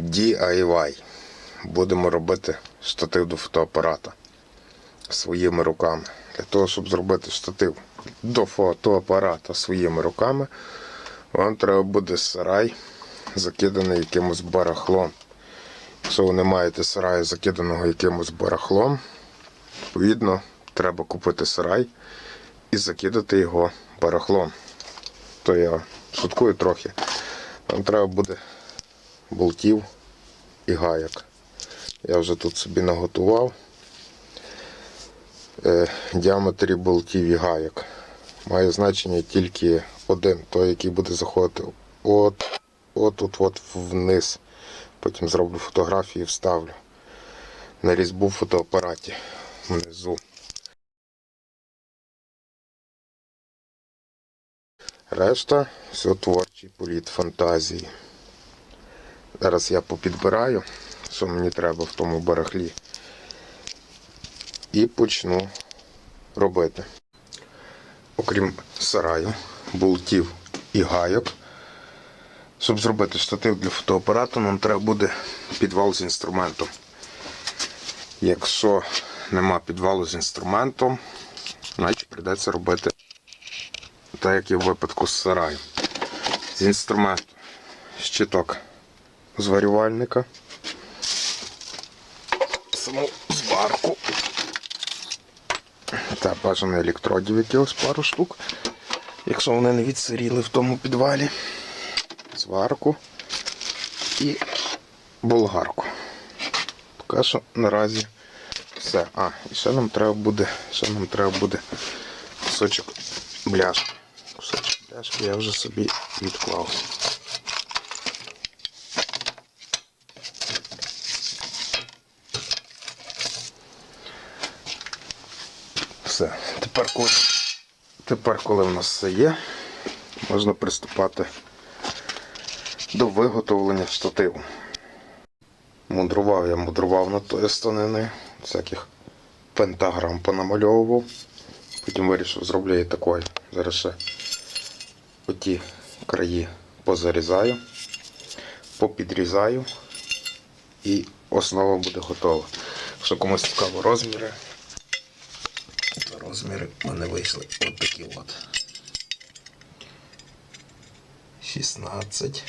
DIY. Будемо робити штатив до фотоапарата своїми руками. Для того, щоб зробити штатив до фотоапарата своїми руками, вам треба буде сарай, закиданий якимось барахлом. Якщо ви не маєте сараю, закиданого якимось барахлом, відповідно, треба купити сарай і закидати його барахлом. То я шуткую трохи. Вам треба буде болтів і гаяк. Я вже тут собі наготував е, діаметрі болтів і гаяк. Має значення тільки один, той, який буде заходити от, от тут от вниз. Потім зроблю фотографії і вставлю на різьбу в фотоапараті внизу. Решта все творчий політ фантазії. Зараз я попідбираю, що мені треба в тому барахлі. І почну робити. Окрім сараю, болтів і гайок. Щоб зробити штатив для фотоапарату, нам треба буде підвал з інструментом. Якщо нема підвалу з інструментом, значить прийдеться робити так, як і в випадку з сараю. З інструменту щиток зварювальника, саму зварку та бажано електродів якихось пару штук, якщо вони не відсиріли в тому підвалі сварку і болгарку. Поки що наразі все. А, і ще нам треба буде, ще нам треба буде кусочок бляшки. Кусочок бляшки я вже собі відклав. Все. Тепер коли, тепер, коли в нас все є, можна приступати до виготовлення штативу. Мудрував я мудрував на тої станини, всяких пентаграм понамальовував. Потім вирішив, зроблю її такою. Зараз ще оті краї позарізаю, попідрізаю і основа буде готова. Якщо комусь цікаво розміри, розміри в мене вийшли от такі от. 16.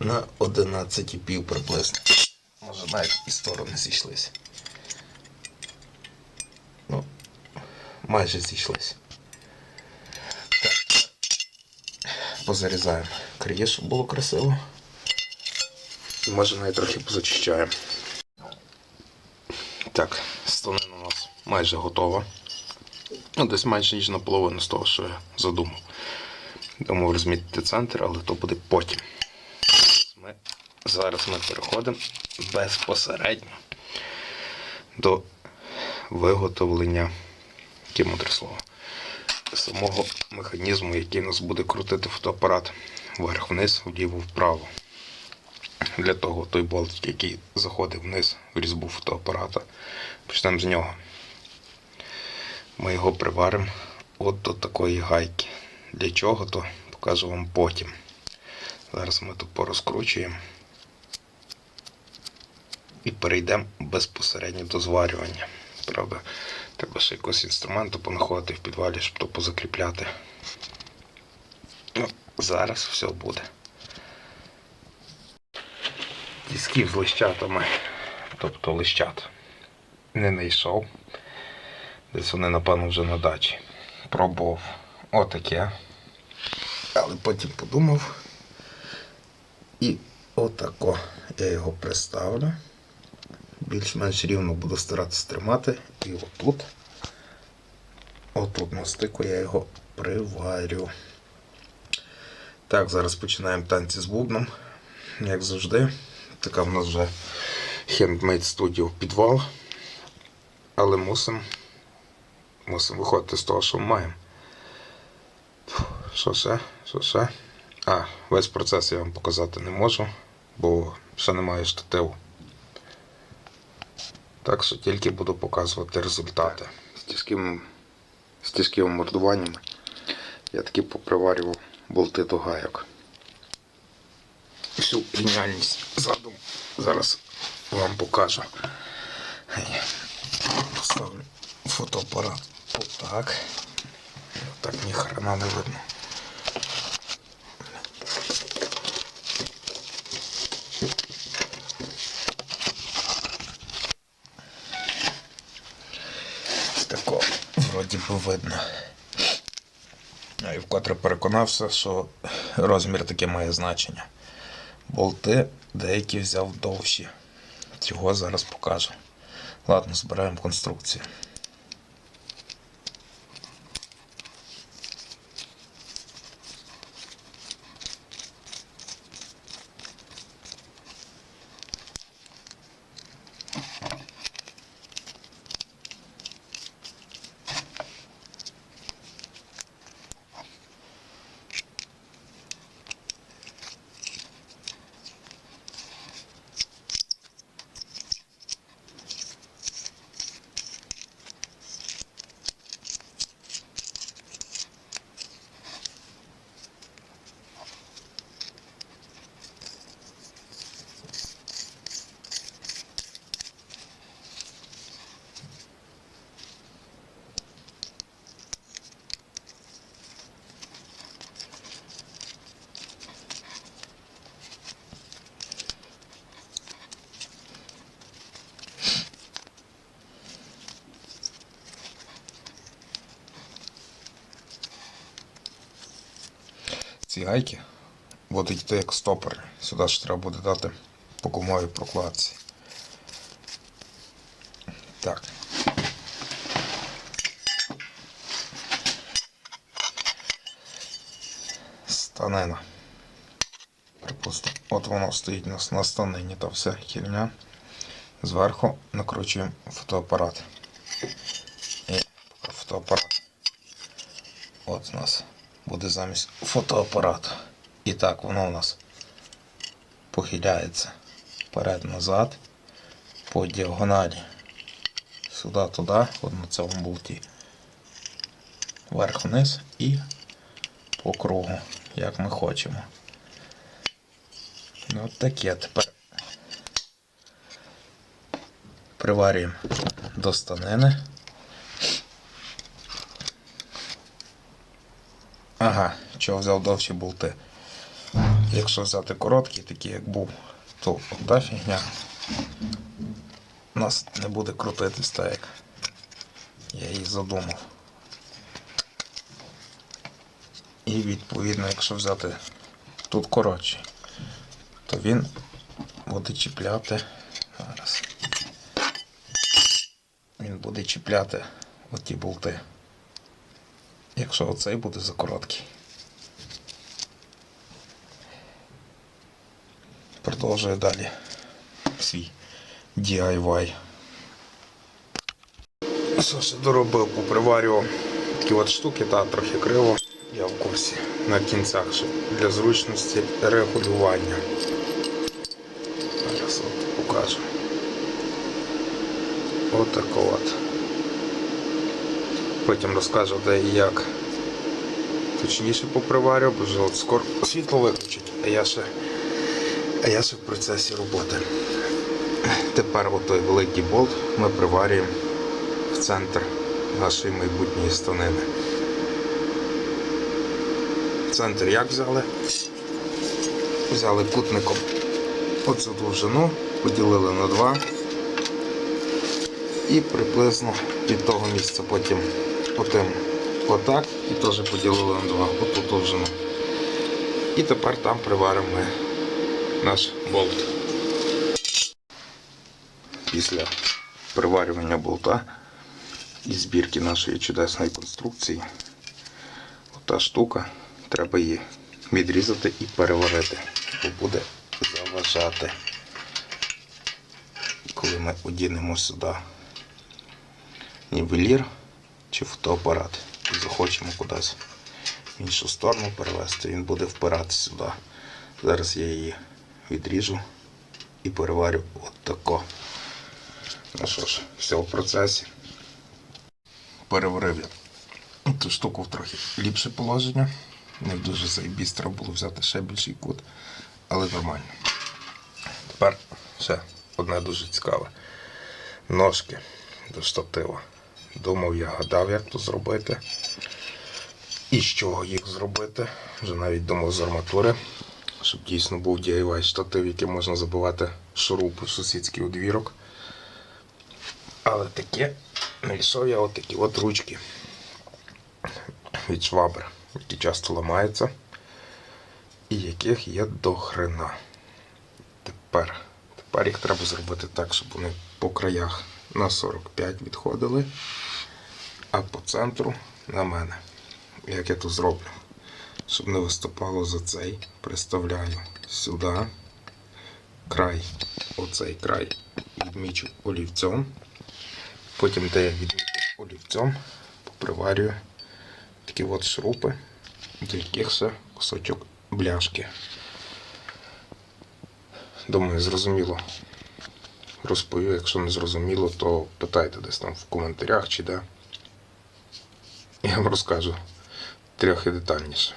На 11,5 приблизно. Може навіть і сторони зійшлися. Ну, майже зійшлися. Так. Позарізаємо краї, щоб було красиво. І може навіть трохи позачищаємо. Так, станина у нас майже готова. Ну, десь майже ніж наполовину з того, що я задумав. Думав розмітити центр, але то буде потім. Ми, зараз ми переходимо безпосередньо до виготовлення, яке мудре слово, самого механізму, який нас буде крутити фотоапарат вверх-вниз, вліво-вправо. Для того той болтик, який заходить вниз в різьбу фотоапарата, почнемо з нього. Ми його приваримо от до такої гайки. Для чого, то покажу вам потім. Зараз ми тут порозкручуємо і перейдемо безпосередньо до зварювання. Правда, треба ще якогось інструменту понаходити в підвалі, щоб то позакріпляти. Ну, зараз все буде. Тісків з лищатами, тобто лищат, не знайшов. Десь вони, напевно, вже на дачі. Пробував отаке. Але потім подумав. І отако я його приставлю. Більш-менш рівно буду старатися тримати. І отут, отут на стику я його приварю. Так, зараз починаємо танці з бубном. Як завжди. Така в нас вже Handmade Studio підвал. Але мусимо мусимо виходити з того, що ми маємо. Що ще? Що ще? А, весь процес я вам показати не можу, бо ще немає штативу. Так що тільки буду показувати результати. З тяжким, з тяжкими мордуваннями я таки поприварював болти до гайок. Всю геніальність задум зараз вам покажу. Поставлю фотоапарат отак. Так ні хрена не видно. Тако вроді би видно. А і вкотре переконався, що розмір таки має значення. Болти деякі взяв довші. Цього зараз покажу. Ладно, збираємо конструкцію. Ці гайки будуть йти як стопори. Сюди ж треба буде дати по гумовій прокладці. Так. Станина. Припустимо. От воно стоїть у нас на станині та вся херня. Зверху накручуємо фотоапарат. І фотоапарат. От у нас буде замість фотоапарату. І так воно у нас похиляється вперед-назад по діагоналі. Сюди, туди, от на цьому болті. Вверх-вниз і по кругу, як ми хочемо. Ну, от таке тепер приварюємо до станини. Ага, чого взяв довші болти. Якщо взяти короткі, такі як був, то та фігня у нас не буде крутитись так, я її задумав. І відповідно, якщо взяти тут коротший, то він буде чіпляти. Зараз. Він буде чіпляти оті болти. Якщо оцей буде за короткий. Продовжую далі свій DIY. Що ще доробив, поприварював такі от штуки, та трохи криво, я в курсі на кінцях, щоб для зручності регулювання. Зараз от покажу. Отако от. Потім розкажу, де і як точніше поприварю, бо вже скоро світло виключить, а я ще, а я ще в процесі роботи. Тепер от той великий болт ми приварюємо в центр нашої майбутньої станини. Центр як взяли? Взяли кутником оцю довжину, поділили на два і приблизно від того місця потім отим отак і теж поділили на два, оту довжину. І тепер там приваримо наш болт. Після приварювання болта і збірки нашої чудесної конструкції, ота штука, треба її відрізати і переварити, бо буде заважати, коли ми одінемо сюди нівелір чи фотоапарат захочемо кудись в іншу сторону перевести, він буде впиратися сюди. Зараз я її відріжу і переварю от тако. Ну що ж, все в процесі. Переварив я ту штуку в трохи ліпше положення. Не дуже заєбісь, треба було взяти ще більший кут, але нормально. Тепер ще одне дуже цікаве. Ножки до штатива. Думав, я гадав, як то зробити. І з чого їх зробити. Вже навіть думав з арматури, щоб дійсно був DIY штатив, який можна забивати шуруп у сусідський одвірок. Але таке знайшов я отакі от ручки від швабри, які часто ламаються, і яких є до хрена. Тепер, тепер їх треба зробити так, щоб вони по краях на 45 відходили, а по центру на мене. Як я то зроблю? Щоб не виступало за цей, приставляю сюди край, оцей край відмічу олівцем. Потім, де я відмічу олівцем, поприварюю такі от шурупи, до яких ще кусочок бляшки. Думаю, зрозуміло. Розповів, якщо не зрозуміло, то питайте десь там в коментарях чи де. Я вам розкажу трохи детальніше.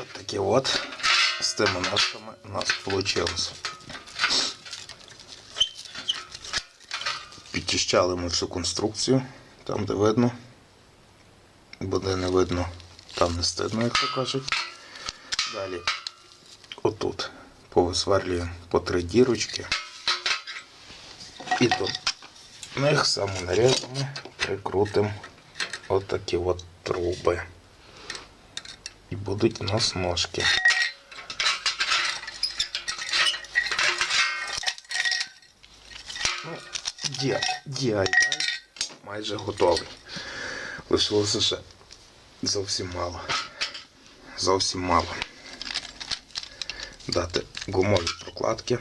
От такі от з тими ножками у нас вийшло. Підчищали ми всю конструкцію, там де видно. Бо де не видно, там не стидно, як то кажуть. Далі отут повисверлюємо по три дірочки. І до них самонарізами прикрутимо отакі от труби. І будуть у нас ножки. Ну, ді- DIY майже готовий. Лишилося ще зовсім мало. Зовсім мало. Дати гумові прокладки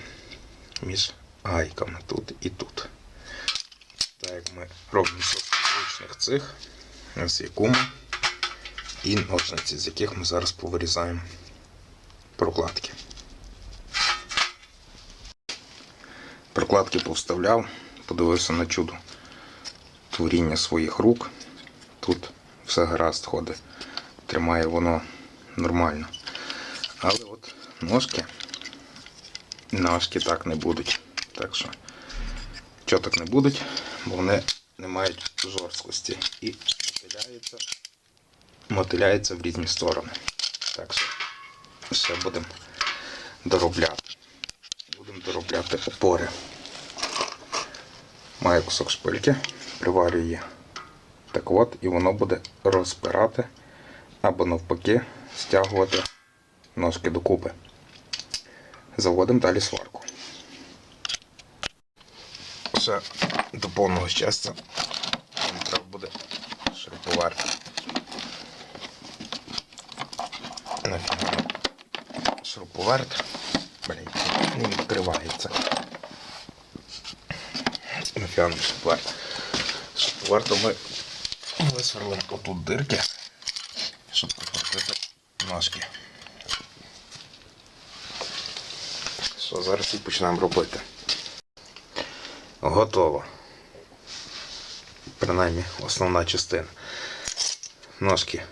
між гайками тут і тут. Так як ми робимо зручних цих, є гума і ножниці, з яких ми зараз повирізаємо прокладки. Прокладки повставляв, подивився на чудо творіння своїх рук. Тут все гаразд ходить. Тримає воно нормально. Але от ножки, ножки так не будуть. Так що, чого так не будуть, бо вони не мають жорсткості і мотиляються, мотиляються в різні сторони. Так що ще будемо доробляти. Будемо доробляти опори. Маю кусок шпильки, приварюю її так от, і воно буде розпирати або навпаки стягувати ножки докупи. Заводимо далі сварку. Ще до повного щастя треба буде шуруповерт. Нафіга шуруповерт. Блін, не відкривається. Нафіга нам шуруповерт. Шуруповертом ми висверлимо отут дирки, щоб прикрутити ножки. Що, зараз і почнемо робити. Готово. Принаймні основна частина. Ножки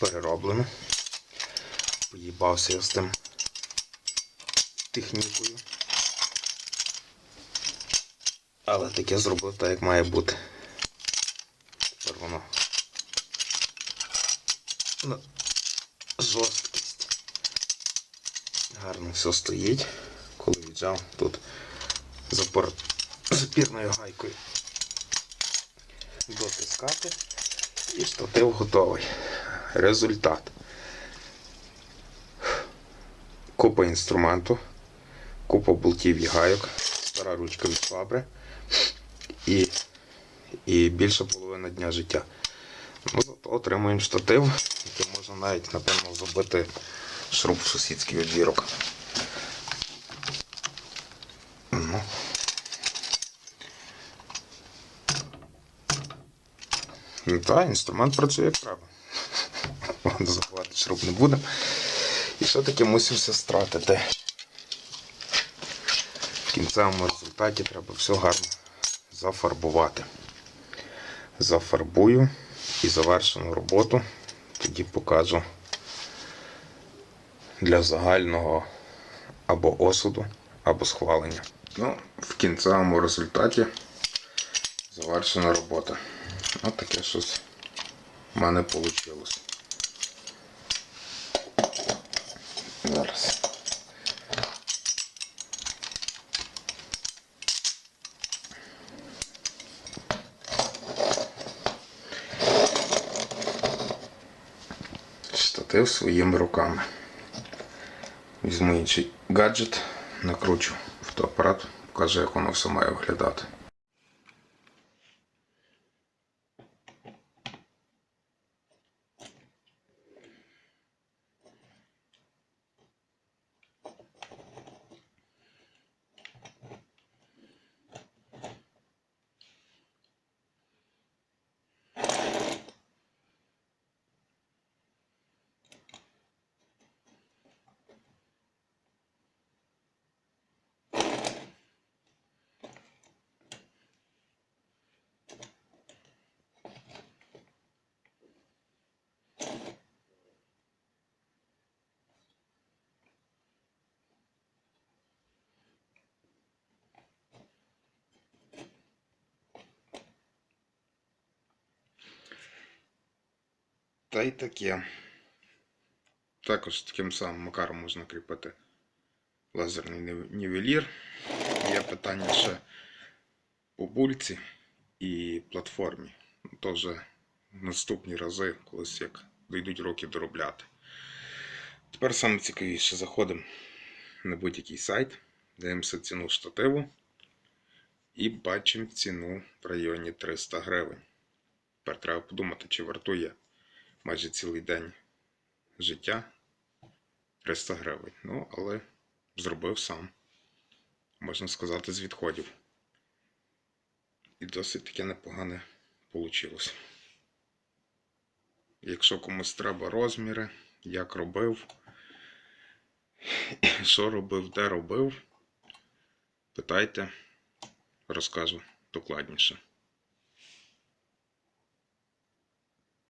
перероблено. Поїбався я з тим технікою. Але таке зробив так, як має бути. Тепер воно на жорсткість. Гарно все стоїть. Коли віджав тут запор... запірною гайкою дотискати і штатив готовий. Результат. Купа інструменту, купа болтів і гайок, стара ручка від фабри і, і більше половина дня життя. Ну, зато отримуємо штатив, який можна навіть, напевно, забити шруб в сусідський одвірок. Ну так, інструмент працює як треба. Заховати шруб не будемо. І все-таки мусився стратити. В кінцевому результаті треба все гарно зафарбувати. Зафарбую і завершену роботу тоді покажу для загального або осуду, або схвалення. Ну, в кінцевому результаті завершена робота. Ось таке щось в мене вийшло. Зараз. Штатив своїми руками. Візьму інший гаджет, накручу фотоапарат, покажу, як воно все має виглядати. Та й таке. Також таким самим макаром можна кріпити лазерний нів- нівелір. Є питання ще по бульці і платформі. Ну, То вже наступні рази, колись як дійдуть роки доробляти. Тепер саме цікавіше заходимо на будь-який сайт, дивимося ціну штативу і бачимо ціну в районі 300 гривень. Тепер треба подумати, чи вартує майже цілий день життя 300 гривень. Ну, але зробив сам, можна сказати, з відходів. І досить таке непогане вийшло. Якщо комусь треба розміри, як робив, що робив, де робив, питайте, розкажу докладніше.